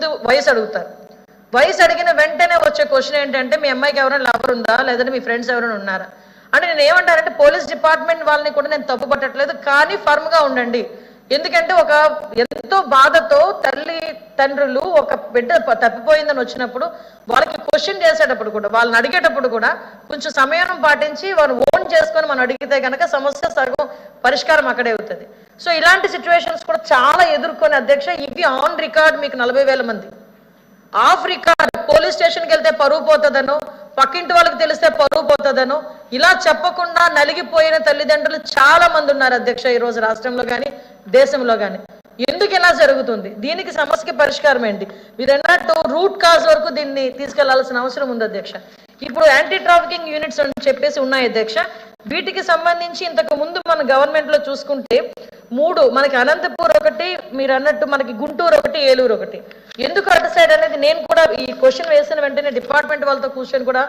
ముందు వయసు అడుగుతారు. వయసు అడిగిన వెంటనే వచ్చే క్వశ్చన్ ఏంటంటే మీ అమ్మాయికి ఎవరైనా లవర్ ఉందా? లేదంటే మీ ఫ్రెండ్స్ ఎవరైనా ఉన్నారా? అంటే నేను ఏమంటానంటే పోలీస్ డిపార్ట్మెంట్ వాళ్ళని కూడా నేను తప్పు పట్టట్లేదు కానీ ఫర్మ్గా ఉండండి. ఎందుకంటే ఒక ఎంతో బాధతో తల్లి తండ్రులు ఒక బిడ్డ తప్పిపోయిందని వచ్చినప్పుడు వాళ్ళకి క్వశ్చన్ చేసేటప్పుడు కూడా వాళ్ళని అడిగేటప్పుడు కూడా కొంచెం సమయం పాటించి వాళ్ళు ఓన్ చేసుకొని మనం అడిగితే కనుక సమస్య సగం పరిష్కారం అక్కడే అవుతుంది. సో ఇలాంటి సిచ్యువేషన్స్ కూడా చాలా ఎదుర్కొని అధ్యక్ష ఇవి ఆన్ రికార్డ్ మీకు నలభై వేల మంది. ఆఫ్ రికార్డ్ పోలీస్ స్టేషన్కి వెళ్తే పరువు పోతుందనో పక్కింటి వాళ్ళకి తెలిస్తే పరువు పోతుందనో ఇలా చెప్పకుండా నలిగిపోయిన తల్లిదండ్రులు చాలా మంది ఉన్నారు అధ్యక్ష ఈరోజు రాష్ట్రంలో కానీ దేశంలో కానీ ఎందుకు ఇలా జరుగుతుంది? దీనికి సమస్యకి పరిష్కారం ఏంటి? మీరు అన్నట్టు రూట్ కాజ్ వరకు దీన్ని తీసుకెళ్ళాల్సిన అవసరం ఉంది అధ్యక్ష. ఇప్పుడు యాంటీ ట్రాఫికింగ్ యూనిట్స్ అని చెప్పేసి ఉన్నాయి అధ్యక్ష. వీటికి సంబంధించి ఇంతకు ముందు మన గవర్నమెంట్లో చూసుకుంటే మూడు మనకి అనంతపూర్ ఒకటి మీరు అన్నట్టు మనకి గుంటూరు ఒకటి ఏలూరు ఒకటి. ఎందుకు అటు సైడ్ అనేది నేను కూడా ఈ క్వశ్చన్ వేసిన వెంటనే డిపార్ట్మెంట్ వాళ్ళతో కూర్చొని కూడా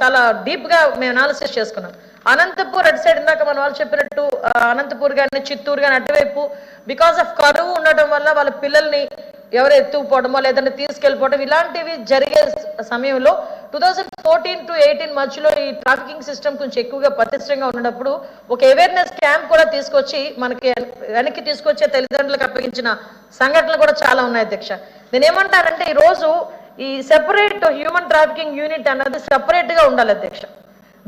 చాలా డీప్గా మేము అనాలిసిస్ చేసుకున్నాం. అనంతపూర్ అటు సైడ్ ఇందాక మన వాళ్ళు చెప్పినట్టు అనంతపూర్ కానీ చిత్తూరు కానీ అటువైపు బికాస్ ఆఫ్ కరువు ఉండటం వల్ల వాళ్ళ పిల్లల్ని ఎవరు ఎత్తుకుపోవడమో లేదంటే తీసుకెళ్ళిపోవడం ఇలాంటివి జరిగే సమయంలో two thousand fourteen to eighteen మధ్యలో ఈ ట్రాఫికింగ్ సిస్టమ్ కొంచెం ఎక్కువగా పటిష్టంగా ఉన్నప్పుడు ఒక అవేర్నెస్ క్యాంప్ కూడా తీసుకొచ్చి మనకి వెనక్కి తీసుకొచ్చే తల్లిదండ్రులకు అప్పగించిన సంఘటనలు కూడా చాలా ఉన్నాయి అధ్యక్ష. నేను ఏమంటానంటే ఈ రోజు ఈ సెపరేట్ హ్యూమన్ ట్రాఫికింగ్ యూనిట్ అన్నది సెపరేట్గా ఉండాలి అధ్యక్ష.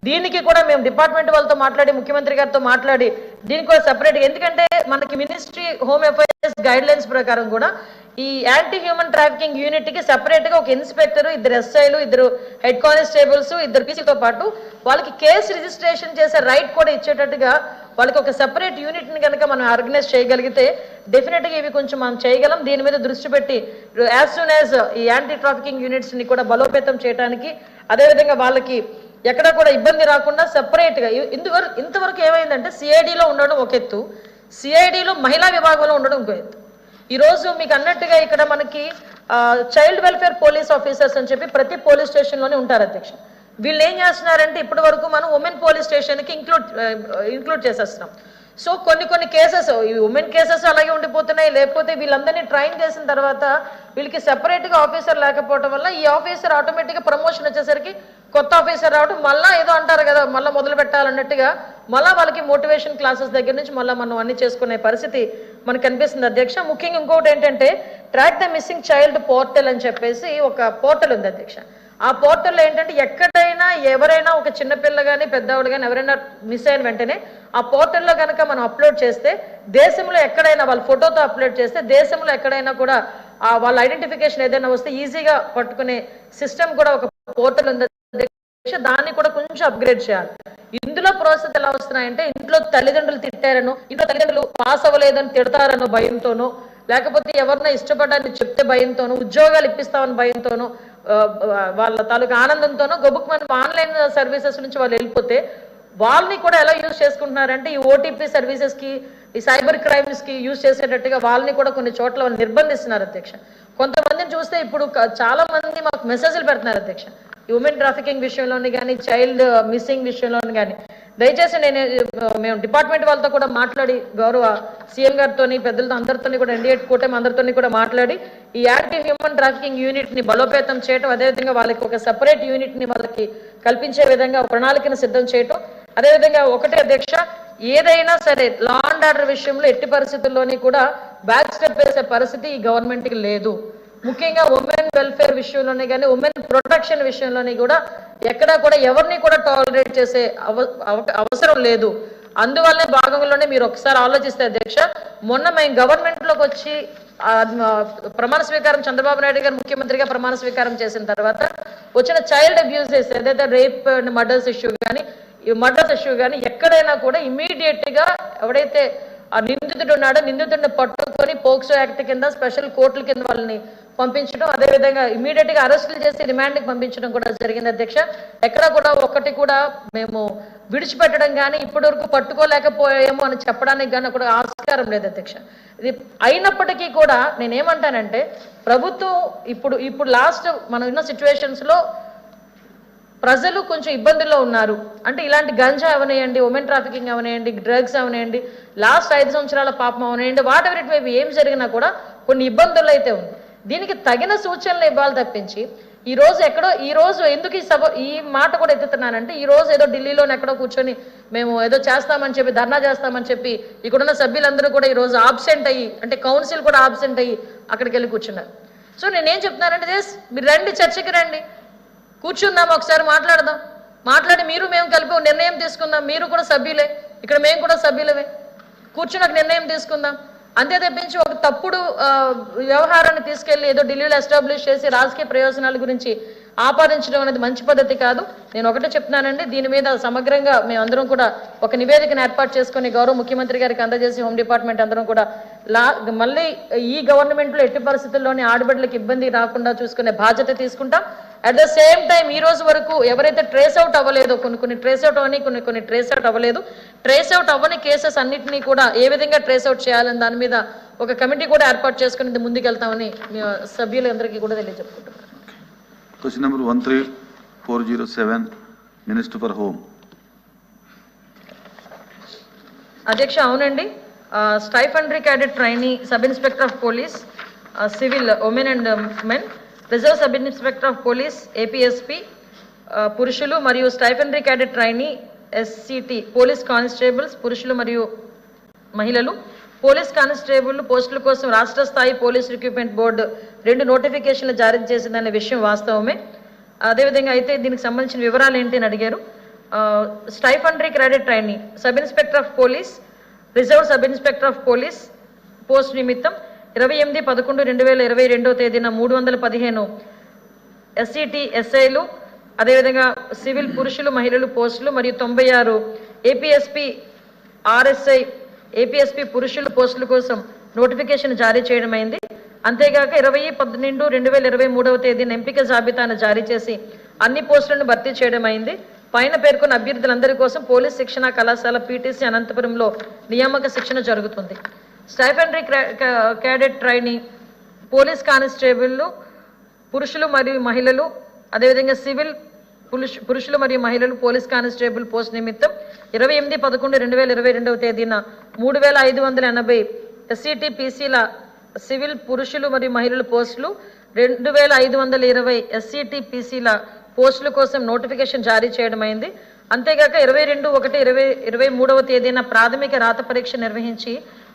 దీనికి కూడా మేము డిపార్ట్మెంట్ వాళ్ళతో మాట్లాడి ముఖ్యమంత్రి గారితో మాట్లాడి దీనికి కూడా సెపరేట్గా ఎందుకంటే మనకి ministry home affairs guide lines ప్రకారం కూడా ఈ యాంటీ హ్యూమన్ ట్రాఫికింగ్ యూనిట్కి సెపరేట్గా ఒక ఇన్స్పెక్టర్ ఇద్దరు ఎస్ఐలు ఇద్దరు హెడ్ కానిస్టేబుల్స్ ఇద్దరు పీసీతో పాటు వాళ్ళకి కేసు రిజిస్ట్రేషన్ చేసే రైట్ కూడా ఇచ్చేటట్టుగా వాళ్ళకి ఒక సెపరేట్ యూనిట్ని కనుక మనం ఆర్గనైజ్ చేయగలిగితే డెఫినెట్గా ఇవి కొంచెం మనం చేయగలం. దీని మీద దృష్టి పెట్టి యాజ్ సూన్ యాజ్ ఈ యాంటీ ట్రాఫికింగ్ యూనిట్స్ని కూడా బలోపేతం చేయడానికి అదేవిధంగా వాళ్ళకి ఎక్కడ కూడా ఇబ్బంది రాకుండా సెపరేట్గా ఇంతవరకు ఇంతవరకు ఏమైందంటే సిఐడిలో ఉండడం ఒక ఎత్తు. సిఐడిలో మహిళా విభాగంలో ఉండడం ఇంకో ఎత్తు. ఈ రోజు మీకు అన్నట్టుగా ఇక్కడ మనకి చైల్డ్ వెల్ఫేర్ పోలీస్ ఆఫీసర్స్ అని చెప్పి ప్రతి పోలీస్ స్టేషన్లోనే ఉంటారు అధ్యక్ష. వీళ్ళు ఏం చేస్తున్నారంటే ఇప్పటి వరకు మనం ఉమెన్ పోలీస్ స్టేషన్కి ఇంక్లూడ్ ఇంక్లూడ్ చేసేస్తున్నాం. సో కొన్ని కొన్ని కేసెస్ ఈ ఉమెన్ కేసెస్ అలాగే ఉండిపోతున్నాయి. లేకపోతే వీళ్ళందరినీ ట్రైన్ చేసిన తర్వాత వీళ్ళకి సెపరేట్గా ఆఫీసర్ లేకపోవటం వల్ల ఈ ఆఫీసర్ ఆటోమేటిక్గా ప్రమోషన్ వచ్చేసరికి కొత్త ఆఫీసర్ రావడం మళ్ళీ ఏదో అంటారు కదా మళ్ళీ మొదలు పెట్టాలన్నట్టుగా మళ్ళీ వాళ్ళకి మోటివేషన్ క్లాసెస్ దగ్గర నుంచి మళ్ళీ మనం అన్ని చేసుకునే పరిస్థితి మనకు కనిపిస్తుంది అధ్యక్ష ముఖ్యంగా ఇంకొకటి ఏంటంటే track the missing child portal అని చెప్పేసి ఒక పోర్టల్ ఉంది అధ్యక్ష. ఆ పోర్టల్లో ఏంటంటే ఎక్కడైనా ఎవరైనా ఒక చిన్నపిల్ల కానీ పెద్దవాడు కానీ ఎవరైనా మిస్ అయిన వెంటనే ఆ పోర్టల్లో కనుక మనం అప్లోడ్ చేస్తే దేశంలో ఎక్కడైనా వాళ్ళ ఫోటోతో అప్లోడ్ చేస్తే దేశంలో ఎక్కడైనా కూడా వాళ్ళ ఐడెంటిఫికేషన్ ఏదైనా వస్తే ఈజీగా పట్టుకునే సిస్టమ్ కూడా ఒక పోర్టల్ ఉంది దాన్ని కూడా కొంచెం అప్గ్రేడ్ చేయాలి. ఇందులో ప్రాసెస్ ఎలా వస్తున్నాయంటే ఇంట్లో తల్లిదండ్రులు తిట్టారను ఇంట్లో తల్లిదండ్రులు పాస్ అవ్వలేదని తిడతారనో భయంతోనో లేకపోతే ఎవరినైనా ఇష్టపడాలని చెప్తే భయంతోనో ఉద్యోగాలు ఇప్పిస్తామని భయంతోనో వాళ్ళ తాలూకా ఆనందంతోనో మనం ఆన్లైన్ సర్వీసెస్ నుంచి వాళ్ళు వెళ్ళిపోతే వాళ్ళని కూడా ఎలా యూజ్ చేసుకుంటున్నారంటే ఈ ఓటీపీ సర్వీసెస్కి ఈ సైబర్ క్రైమ్స్కి యూజ్ చేసేటట్టుగా వాళ్ళని కూడా కొన్ని చోట్ల నిర్బంధిస్తున్నారు అధ్యక్ష. కొంతమందిని చూస్తే ఇప్పుడు చాలా మంది మాకు మెసేజ్లు పెడుతున్నారు అధ్యక్ష. ఈ ఉమెన్ ట్రాఫికింగ్ విషయంలోని కానీ చైల్డ్ మిస్సింగ్ విషయంలోని కానీ దయచేసి నేను uh, మేము డిపార్ట్మెంట్ వాళ్ళతో కూడా మాట్లాడి గౌరవ సీఎం గారితో పెద్దలతో అందరితోని కూడా ఎన్డీఏ కూటమి అందరితోని కూడా మాట్లాడి ఈ యాంటీ హ్యూమన్ ట్రాఫికింగ్ యూనిట్ని బలోపేతం చేయటం అదేవిధంగా వాళ్ళకి ఒక సెపరేట్ యూనిట్ని వాళ్ళకి కల్పించే విధంగా ప్రణాళికను సిద్ధం చేయటం. అదేవిధంగా ఒకటే అధ్యక్ష ఏదైనా సరే లా అండ్ ఆర్డర్ విషయంలో ఎట్టి పరిస్థితుల్లోని కూడా బ్యాక్ స్టెప్ వేసే పరిస్థితి ఈ గవర్నమెంట్కి లేదు. ముఖ్యంగా ఉమెన్ వెల్ఫేర్ విషయంలోనే కానీ ఉమెన్ ప్రొటెక్షన్ విషయంలోని కూడా ఎక్కడా కూడా ఎవరిని కూడా టాలరేట్ చేసే అవ అవ- అవసరం లేదు. అందువల్లనే భాగంలోనే మీరు ఒకసారి ఆలోచిస్తే అధ్యక్ష మొన్న మేము గవర్నమెంట్లోకి వచ్చి ప్రమాణ స్వీకారం చంద్రబాబు నాయుడు గారు ముఖ్యమంత్రిగా ప్రమాణ స్వీకారం చేసిన తర్వాత వచ్చిన చైల్డ్ అబ్యూసెస్ ఏదైతే రేప్ అండ్ మర్డర్స్ ఇష్యూ కానీ ఈ మర్డర్స్ ఇష్యూ కానీ ఎక్కడైనా కూడా ఇమీడియట్గా ఎవడైతే ఆ నిందితుడు ఉన్నాడో నిందితుడిని పట్టుకొని పోక్సో యాక్ట్ కింద స్పెషల్ కోర్టుల కింద వాళ్ళని పంపించడం అదేవిధంగా ఇమీడియట్గా అరెస్టులు చేసి రిమాండ్కి పంపించడం కూడా జరిగింది అధ్యక్ష. ఎక్కడ కూడా ఒకటి కూడా మేము విడిచిపెట్టడం కానీ ఇప్పటి వరకు పట్టుకోలేకపోయాము అని చెప్పడానికి కానీ కూడా ఆస్కారం లేదు అధ్యక్ష. ఇది అయినప్పటికీ కూడా నేనేమంటానంటే ప్రభుత్వం ఇప్పుడు ఇప్పుడు లాస్ట్ మనం ఉన్న సిచ్యువేషన్స్లో ప్రజలు కొంచెం ఇబ్బందుల్లో ఉన్నారు. అంటే ఇలాంటి గంజా అవనేయండి ఉమెన్ ట్రాఫికింగ్ అవనేయండి డ్రగ్స్ అవనేయండి లాస్ట్ ఐదు సంవత్సరాల పాపం అవనేయండి వాట్ ఎవర్ ఇట్ మేబీ ఏం జరిగినా కూడా కొన్ని ఇబ్బందులు అయితే ఉంది దీనికి తగిన సూచనలు ఇవ్వాలి తప్పించి ఈ రోజు ఎక్కడో ఈ రోజు ఎందుకు ఈ సభ ఈ మాట కూడా ఎత్తుతున్నానంటే ఈ రోజు ఏదో ఢిల్లీలోనే ఎక్కడో కూర్చొని మేము ఏదో చేస్తామని చెప్పి ధర్నా చేస్తామని చెప్పి ఇక్కడున్న సభ్యులందరూ కూడా ఈ రోజు ఆబ్సెంట్ అయ్యి అంటే కౌన్సిల్ కూడా ఆబ్సెంట్ అయ్యి అక్కడికి వెళ్ళి కూర్చున్నారు. సో నేనేం చెప్తున్నానంటే "Yes, మీరు రండి చర్చకి రండి. కూర్చుందాం ఒకసారి మాట్లాడదాం. మాట్లాడి మీరు మేము కలిపి నిర్ణయం తీసుకుందాం. మీరు కూడా సభ్యులే. ఇక్కడ మేము కూడా సభ్యులమే. కూర్చుని ఒక నిర్ణయం తీసుకుందాం. అంతే తప్పించి ఒక తప్పుడు ఆ, వ్యవహారాన్ని తీసుకెళ్ళి ఏదో ఢిల్లీలో ఎస్టాబ్లిష్ చేసి రాజకీయ ప్రయోజనాల గురించి ఆపాదించడం అనేది మంచి పద్ధతి కాదు. నేను ఒకటే చెప్తున్నానండి దీని మీద సమగ్రంగా మేమందరం కూడా ఒక నివేదికను ఏర్పాటు చేసుకొని గౌరవ ముఖ్యమంత్రి గారికి అందజేసి హోమ్ డిపార్ట్మెంట్ అందరం కూడా లా మళ్ళీ ఈ గవర్నమెంట్లో ఎట్టి పరిస్థితుల్లోని ఆడబిడ్డలకు ఇబ్బంది రాకుండా చూసుకునే బాధ్యత తీసుకుంటాం. అట్ ద సేమ్ టైం ఈ రోజు వరకు ఎవరైతే ట్రేస్ అవుట్ అవ్వలేదో కొన్ని కొన్ని ట్రేస్ అవుట్ అవని కొన్ని కొన్ని ట్రేస్ అవుట్ అవ్వలేదు. ట్రేస్ అవుట్ అవ్వని కేసెస్ అన్నింటినీ కూడా ఏ విధంగా ట్రేస్ అవుట్ చేయాలని దాని మీద ఒక కమిటీ కూడా ఏర్పాటు చేసుకుని ముందుకెళ్తామని సభ్యులందరికీ కూడా తెలియజెప్పుకుంటున్నాను Question number 13407, Minister for Home. అధ్యక్ష అవునండి stipendiary cadet trainee sub inspector of police civil women and men reserve sub inspector of police APSP పురుషులు మరియు stipendiary cadet trainee SCT police constables పురుషులు మరియు మహిళలు పోలీస్ కానిస్టేబుల్ పోస్టుల కోసం రాష్ట్ర స్థాయి పోలీస్ రిక్రూట్మెంట్ బోర్డు రెండు నోటిఫికేషన్లు జారీ చేసిందనే విషయం వాస్తవమే. అదేవిధంగా అయితే దీనికి సంబంధించిన వివరాలు ఏంటి అని అడిగారు. Stipendiary credit training sub inspector of police reserve sub inspector of police post నిమిత్తం ఇరవై ఎనిమిది పదకొండు రెండు వేల ఇరవై రెండో తేదీన మూడు వందల పదిహేను ఎస్సిటి ఎస్ఐలు అదేవిధంగా సివిల్ పురుషులు మహిళలు పోస్టులు మరియు తొంభై ఆరు ఏపీఎస్పి ఆర్ఎస్ఐ ఏపీఎస్పీ పురుషుల పోస్టుల కోసం నోటిఫికేషన్ జారీ చేయడం అయింది అంతేగాక ఇరవై పన్నెండు రెండు వేల ఇరవై మూడవ తేదీన ఎంపిక జాబితాను జారీ చేసి అన్ని పోస్టులను భర్తీ చేయడం అయింది పైన పేర్కొన్న అభ్యర్థులందరి కోసం పోలీస్ శిక్షణ కళాశాల పీటీసీ అనంతపురంలో నియామక శిక్షణ జరుగుతుంది. స్టైఫెండరీ క్యాడెట్ ట్రైనింగ్ పోలీస్ కానిస్టేబుల్లు పురుషులు మరియు మహిళలు అదేవిధంగా సివిల్ పురుష పురుషులు మరియు మహిళలు పోలీస్ కానిస్టేబుల్ పోస్ట్ నిమిత్తం ఇరవై ఎనిమిది పదకొండు రెండు వేల ఇరవై రెండవ తేదీన మూడు వేల ఐదు వందల ఎనభై ఎస్సీటీ పీసీల సివిల్ పురుషులు మరియు మహిళల పోస్టులు రెండు వేల ఐదు వందల ఇరవై ఎస్సీటీ పీసీల పోస్టుల కోసం నోటిఫికేషన్ జారీ చేయడం అయింది. అంతేగాక ఇరవై రెండు ఒకటి ఇరవై ఇరవై మూడవ తేదీన ప్రాథమిక రాత పరీక్ష నిర్వహించి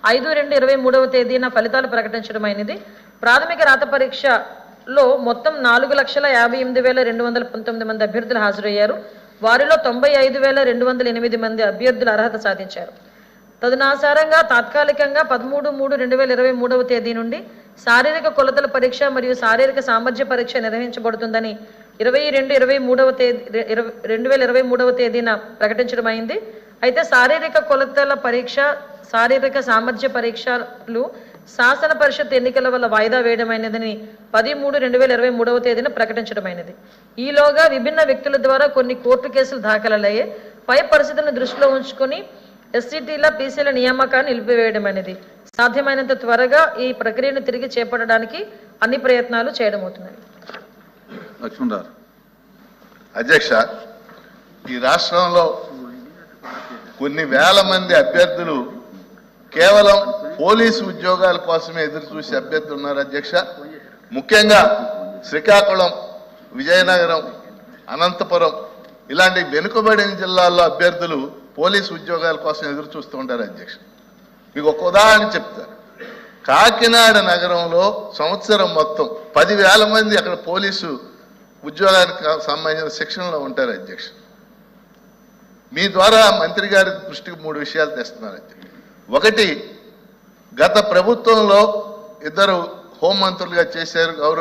ఐదు రెండు ఇరవై మూడవ తేదీన ఫలితాలు ప్రకటించడం అయినది ప్రాథమిక రాత పరీక్ష లో మొత్తం నాలుగు లక్షల యాభై ఎనిమిది వేల రెండు వందల పంతొమ్మిది మంది అభ్యర్థులు హాజరయ్యారు. వారిలో తొంభై ఐదు వేల రెండు వందల ఎనిమిది మంది అభ్యర్థులు అర్హత సాధించారు. తదనాసారంగా తాత్కాలికంగా పదమూడు మూడు రెండు వేల ఇరవై మూడవ తేదీ నుండి శారీరక కొలతల పరీక్ష మరియు శారీరక సామర్థ్య పరీక్ష నిర్వహించబడుతుందని ఇరవై రెండు ఇరవై మూడవ తేదీ ఇరవై రెండు వేల ఇరవై మూడవ తేదీన ప్రకటించడం అయింది. అయితే శారీరక కొలతల పరీక్ష శారీరక సామర్థ్య పరీక్షలు శాసన పరిషత్ ఎన్నికల వల్ల వాయిదా వేయడమైనదని పది మూడు రెండు వేల ఇరవై మూడవ తేదీన ప్రకటించడమైనది. ఈలోగా విభిన్న వ్యక్తుల ద్వారా కొన్ని కోర్టు కేసులు దాఖలయ్యాయి. పై పరిస్థితులను దృష్టిలో ఉంచుకొని ఎస్సీటీల పీసీల నియామకాన్ని నిలిపివేయడం అనేది సాధ్యమైనంత త్వరగా ఈ ప్రక్రియను తిరిగి చేపట్టడానికి అన్ని ప్రయత్నాలు చేయడం అవుతున్నాయి అధ్యక్ష ఈ రాష్ట్రంలో కొన్ని వేల మంది అభ్యర్థులు కేవలం పోలీసు ఉద్యోగాల కోసమే ఎదురు చూసే అభ్యర్థులు ఉన్నారు అధ్యక్ష. ముఖ్యంగా శ్రీకాకుళం విజయనగరం అనంతపురం ఇలాంటి వెనుకబడిన జిల్లాల్లో అభ్యర్థులు పోలీసు ఉద్యోగాల కోసం ఎదురు చూస్తూ ఉంటారు అధ్యక్ష. మీకు ఒక ఉదాహరణ చెప్తారు కాకినాడ నగరంలో సంవత్సరం మొత్తం పదివేల మంది అక్కడ పోలీసు ఉద్యోగానికి సంబంధించిన శిక్షణలో ఉంటారు అధ్యక్ష. మీ ద్వారా మంత్రి గారి దృష్టికి మూడు విషయాలు తెస్తున్నారు అధ్యక్ష. ఒకటి గత ప్రభుత్వంలో ఇద్దరు హోంమంత్రులుగా చేశారు గౌరవ